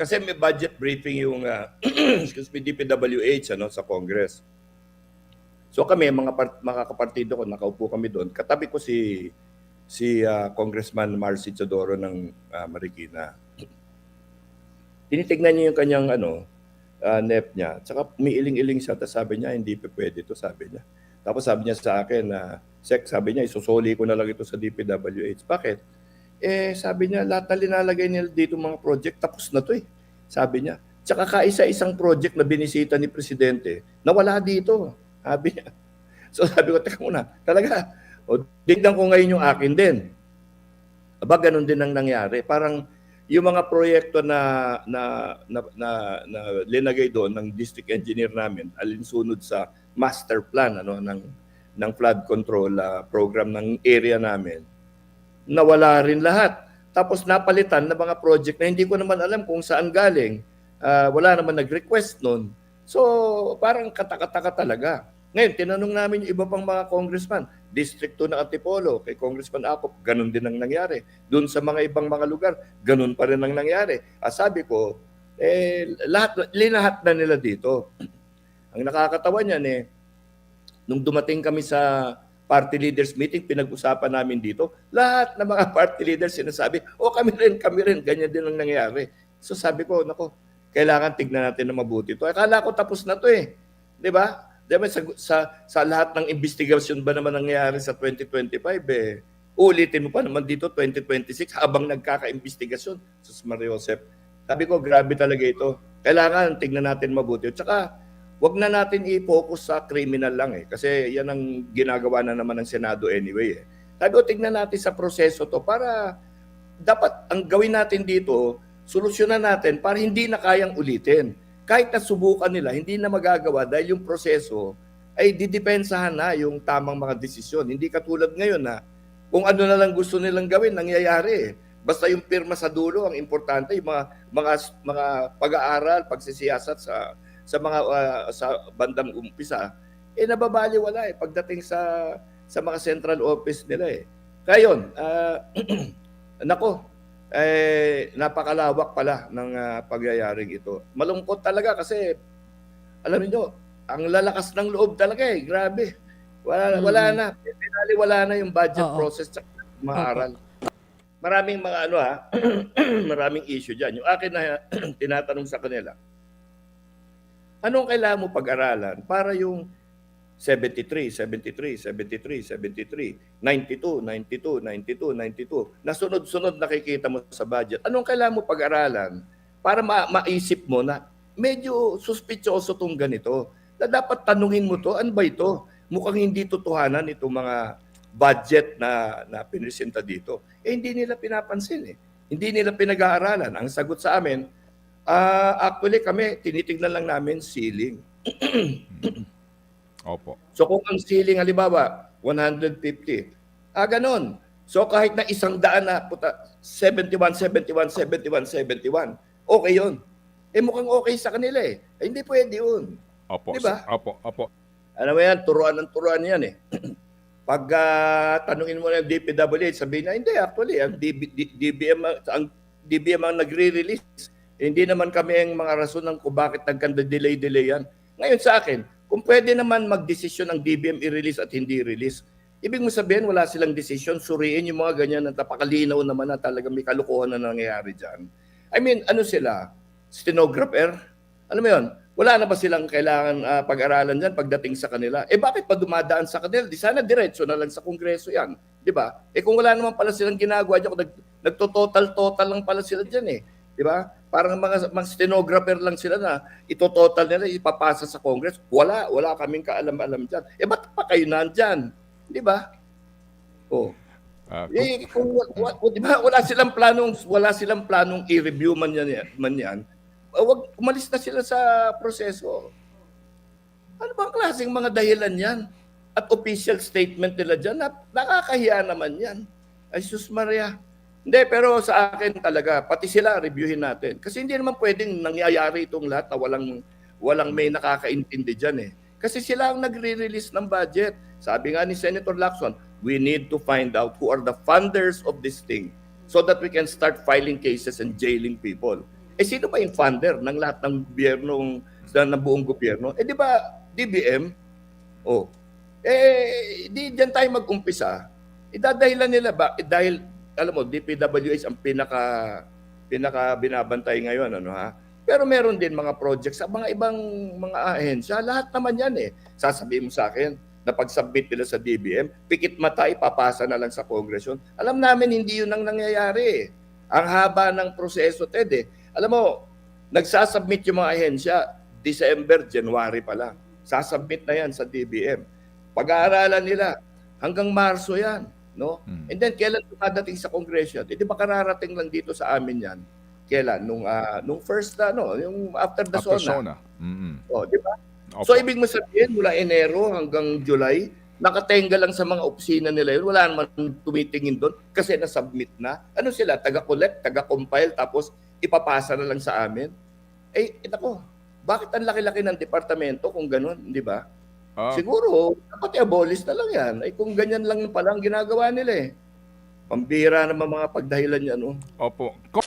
kasi may budget briefing yung ah, excuse me, DPWH ano, sa Congress. So kami, mga, part, mga kapartido ko, nakaupo kami doon. Katabi ko si si ah, Congressman Marcy Chodoro ng ah, Marikina. Tinitignan niya yung kanyang ano, ah, NEP niya. Tsaka umiiling-iling siya. Tapos sabi niya, hindi pa pwede to sabi niya. Tapos sabi niya sa akin na, Sek, sabi niya, isusuli ko na lang ito sa DPWH. Bakit? Eh, sabi niya, lahat na linalagay nila dito mga project, tapos na to eh. Sabi niya. Tsaka kaisa-isang project na binisita ni Presidente, nawala dito. Sabi niya. So sabi ko, teka muna, talaga, o, tignan ko ngayon yung akin din. Aba, ganun din ang nangyari. Parang yung mga proyekto na na na, na, na linagay doon ng district engineer namin alinsunod sa master plan ano ng ng flood control ah, program ng area namin nawala rin lahat tapos napalitan na mga project na hindi ko naman alam kung saan galing Ah, wala naman nag-request noon so parang katakataka talaga ngayon tinanong namin yung iba pang mga congressman District 2 na Antipolo, kay Congressman Acop, ganun din ang nangyari. Doon sa mga ibang mga lugar, ganun pa rin ang nangyari. Ah, sabi ko, eh, lahat, linahat na nila dito. ang nakakatawa niyan eh, nung dumating kami sa party leaders meeting, pinag-usapan namin dito, lahat ng mga party leaders sinasabi, oh kami rin, kami rin, ganyan din ang nangyari. So sabi ko, nako, kailangan tignan natin na mabuti to. Akala ko tapos na to eh. 'Di ba? Diba, sa, sa, sa lahat ng investigasyon ba naman nangyayari sa 2025, eh, ulitin mo pa naman dito 2026 habang nagkaka-investigasyon. Sus Mario Joseph. Sabi ko, grabe talaga ito. Kailangan tignan natin mabuti. At saka, wag na natin i-focus sa criminal lang eh. Kasi yan ang ginagawa na naman ng Senado anyway eh. Sabi tignan natin sa proseso to para dapat ang gawin natin dito, solusyonan natin para hindi na kayang ulitin kahit na subukan nila, hindi na magagawa dahil yung proseso ay didepensahan na yung tamang mga desisyon. Hindi katulad ngayon na kung ano na lang gusto nilang gawin, nangyayari. Basta yung pirma sa dulo, ang importante, yung mga, mga, mga pag-aaral, pagsisiyasat sa, sa mga ah, sa bandang umpisa, eh nababaliwala eh pagdating sa sa mga central office nila eh. Kaya yun, ah, nako, eh, napakalawak pala ng ah, pagyayaring ito. Malungkot talaga kasi, alam niyo, ang lalakas ng loob talaga eh. Grabe. Wala, Mm. wala na. Finally, wala na yung budget Oo. process sa maaral. Maraming mga ano ha, maraming issue dyan. Yung akin na tinatanong sa kanila, anong kailangan mo pag-aralan para yung 73, 73, 73, 73, 92, 92, 92, 92. Nasunod-sunod nakikita mo sa budget. Anong kailangan mo pag-aralan para ma- maisip mo na medyo suspicioso tong ganito. Na dapat tanungin mo to, ano ba ito? Mukhang hindi totohanan itong mga budget na, na pinisenta dito. Eh hindi nila pinapansin eh. Hindi nila pinag-aaralan. Ang sagot sa amin, ah, actually kami, tinitignan lang namin ceiling. Opo. So kung ang ceiling halimbawa 150, ah ganon. So kahit na isang daan na puta 71, 71, 71, 71, okay yun. Eh mukhang okay sa kanila eh. eh hindi pwede yun. Opo. Di ba? Opo. Opo. Ano mo yan, turuan ng turuan yan eh. Pag ah, tanungin mo ng DPWH, sabihin na, hindi, actually, ang DB, DBM, ang- ang DBM ang nagre-release. Hindi naman kami ang mga rason ng kung bakit nagkanda-delay-delay yan. Ngayon sa akin, kung pwede naman magdesisyon ang DBM i-release at hindi release, ibig mo sabihin wala silang desisyon, suriin yung mga ganyan na tapakalinaw naman na talaga may kalukuhan na nangyayari dyan. I mean, ano sila? Stenographer? Ano mo yun? Wala na ba silang kailangan ah, pag-aralan dyan pagdating sa kanila? Eh bakit pa dumadaan sa kanila? Di sana diretso na lang sa kongreso yan. Di ba? Eh kung wala naman pala silang ginagawa kung nag, nagto-total-total lang pala sila dyan eh. Di ba? Parang mga, mga stenographer lang sila na ito-total nila, ipapasa sa Congress. Wala, wala kaming kaalam-alam dyan. Eh ba't pa kayo nandyan? Di ba? Oh. Ah, kung- Eh, kung, wa- wa- di ba, wala silang planong wala silang planong i-review man yan, man yan. uh, Wag umalis na sila sa proseso. Ano bang klaseng mga dahilan yan? At official statement nila dyan, na, nakakahiya naman yan. Ay, sus Maria. Hindi, pero sa akin talaga, pati sila, reviewin natin. Kasi hindi naman pwedeng nangyayari itong lahat na walang, walang may nakakaintindi dyan eh. Kasi sila ang nagre-release ng budget. Sabi nga ni Senator Lacson, we need to find out who are the funders of this thing so that we can start filing cases and jailing people. Eh sino ba yung funder ng lahat ng gobyernong sa ng buong gobyerno? Eh di ba DBM? Oh. Eh di diyan tayo mag-umpisa. Idadahilan nila ba eh, dahil alam mo DPWH ang pinaka pinaka binabantay ngayon ano ha. Pero meron din mga projects sa mga ibang mga ahensya. Lahat naman yan eh. Sasabihin mo sa akin na pag-submit nila sa DBM, pikit mata ipapasa na lang sa Congress. Alam namin hindi yun ang nangyayari eh. Ang haba ng proseso, Ted eh. Alam mo, nagsasubmit yung mga ahensya, December, January pa lang. Sasubmit na yan sa DBM. Pag-aaralan nila, hanggang Marso yan. No? Mm. And then, kailan dumadating sa Congress yan? Eh, ba kararating lang dito sa amin yan? Kailan? Nung, ah, nung first, ano, yung after the After SONA. SONA. Mm-mm. Oh, di ba? Opo. So, ibig mo sabihin, mula Enero hanggang July, nakatenga lang sa mga opisina nila yun. Wala naman tumitingin doon kasi na-submit na. Ano sila? Taga-collect, taga-compile, tapos ipapasa na lang sa amin. Eh, ito ko, bakit ang laki-laki ng departamento kung ganun, di ba? Ah, Siguro, dapat i-abolish na lang yan. Ay kung ganyan lang pala ang ginagawa nila eh. Pambira naman mga pagdahilan yan. Oh. opo. Ko-